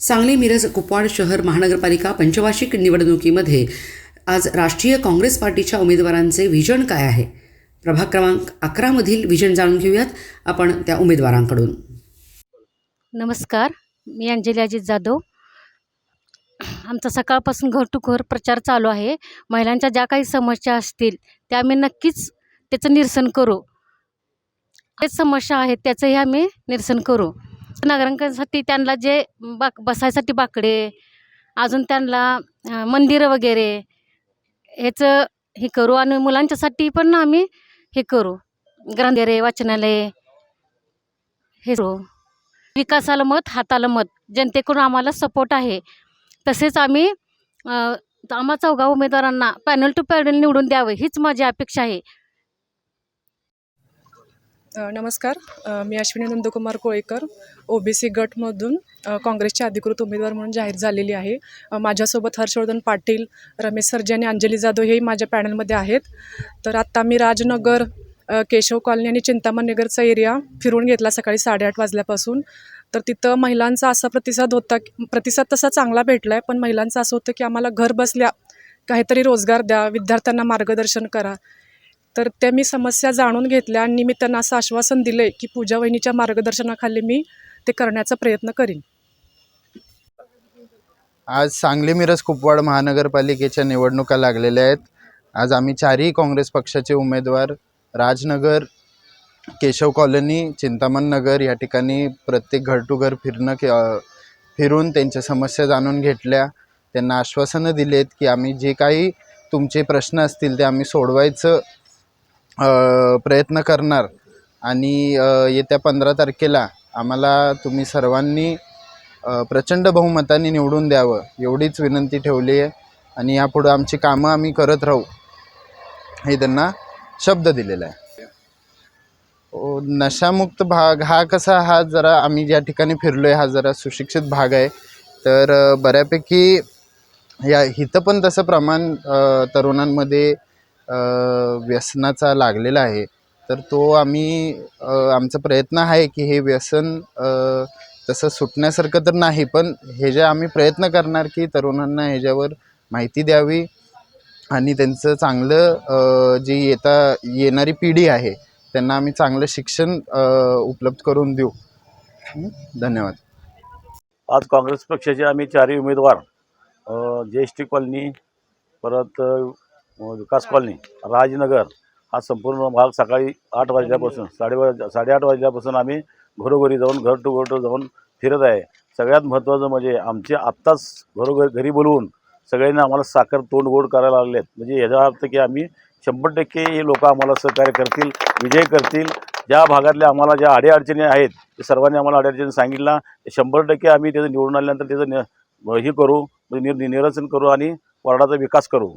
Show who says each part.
Speaker 1: सांगली मिरज कुपवाड शहर महानगरपालिका पंचवार्षिक निवडणुकीमध्ये आज राष्ट्रीय काँग्रेस पार्टीच्या उमेदवारांचे व्हिजन काय आहे? प्रभाग क्रमांक अकरामधील व्हिजन जाणून घेऊयात आपण त्या उमेदवारांकडून.
Speaker 2: नमस्कार मी अंजली अजित जाधव. आमचा सकाळपासून घर टू घर प्रचार चालू आहे. महिलांच्या ज्या काही समस्या असतील त्या आम्ही नक्कीच त्याचं निरसन करू. तेच समस्या आहेत त्याचंही आम्ही निरसन करू. नागरिकांसाठी त्यांना जे बाक बसायसाठी बाकडे अजून त्यांना मंदिरं वगैरे ह्याचं हे करू आणि मुलांच्यासाठी पण आम्ही हे करू. ग्रंथालय वाचनालय हे करू. विकासाला मत हाताला मत जनतेकडून आम्हाला सपोर्ट आहे. तसेच आम्ही आम्हा चौघा उमेदवारांना पॅनल टू पॅनल निवडून द्यावं हीच माझी अपेक्षा आहे.
Speaker 3: नमस्कार. मी Ashwini Nandkumar Kolekar O B C गटमधून काँग्रेसचे अधिकृत उमेदवार म्हणून जाहीर झालेली आहे. माझ्यासोबत हर्षवर्धन पाटील रमेश सरजे आणि अंजली जाधव हेही माझ्या पॅनलमध्ये आहेत. तर आत्ता मी राजनगर केशव कॉलनी आणि चिंतामण नगरचा एरिया फिरून घेतला सकाळी साडेआठ वाजल्यापासून. तर तिथं महिलांचा असा प्रतिसाद होता प्रतिसाद तसा चांगला भेटला आहे पण महिलांचं असं होतं की आम्हाला घर बसल्या काहीतरी रोजगार द्या विद्यार्थ्यांना मार्गदर्शन करा. तर त्या मी समस्या जाणून घेतल्या आणि मी त्यांना असं आश्वासन दिलं आहे की पूजा वहिनीच्या मार्गदर्शनाखाली मी ते करण्याचा प्रयत्न करीन.
Speaker 4: आज सांगली मिरज कुपवाड महानगरपालिकेच्या निवडणुका लागलेल्या आहेत. आज आम्ही चारही काँग्रेस पक्षाचे उमेदवार राजनगर केशव कॉलनी चिंतामण नगर या ठिकाणी प्रत्येक घर टू घर फिरणं के फिरून त्यांच्या समस्या जाणून घेतल्या. त्यांना आश्वासनं दिलेत की आम्ही जे काही तुमचे प्रश्न असतील ते आम्ही सोडवायचं. प्रयत्न करणार. आणि येत्या पंधरा तारखेला आम्हाला तुम्ही सर्वांनी प्रचंड बहुमताने निवडून द्यावं एवढीच विनंती ठेवली आहे. आणि यापुढं आमची कामं आम्ही करत राहू हे त्यांना शब्द दिलेला आहे. हो, नशामुक्त भाग हा कसा हा जरा आम्ही ज्या ठिकाणी फिरलो आहे हा जरा सुशिक्षित भाग आहे. तर बऱ्यापैकी या इथं पण तसं प्रमाण तरुणांमध्ये व्यसनाचा लागलेला आहे. तर तो आम्ही आमचा प्रयत्न आहे की हे व्यसन तसं सुटण्यासारखं तर नाही पण ह्याच्या आम्ही प्रयत्न करणार की तरुणांना ह्याच्यावर माहिती द्यावी आणि त्यांचं चांगलं जी येता येणारी पिढी आहे त्यांना आम्ही चांगलं शिक्षण उपलब्ध करून देऊ. धन्यवाद.
Speaker 5: आज काँग्रेस पक्षाचे आम्ही चारही उमेदवार अ, जी एस टी कॉलनी परत विकास कॉलनी राजनगर हा संपूर्ण भाग सकाळी आठ वाजल्यापासून साडे साडेआठ वाजल्यापासून आम्ही घरोघरी जाऊन घर टू घर जाऊन फिरत आहे. सगळ्यात महत्त्वाचं म्हणजे आमचे आत्ताच घरोघरी घरी बोलवून सगळ्यांनी आम्हाला साखर तोंड गोड करायला आहेत म्हणजे याचा अर्थ की आम्ही शंभर टक्के हे लोक आम्हाला सहकार्य करतील विजय करतील. ज्या भागातल्या आम्हाला ज्या अडीअडचणी आहेत ते सर्वांनी आम्हाला अडीअडचणी सांगितला शंभर टक्के आम्ही त्याचं निवडून आल्यानंतर त्याचं हे करू म्हणजे निर निरसन करू आणि वार्डाचा विकास करू.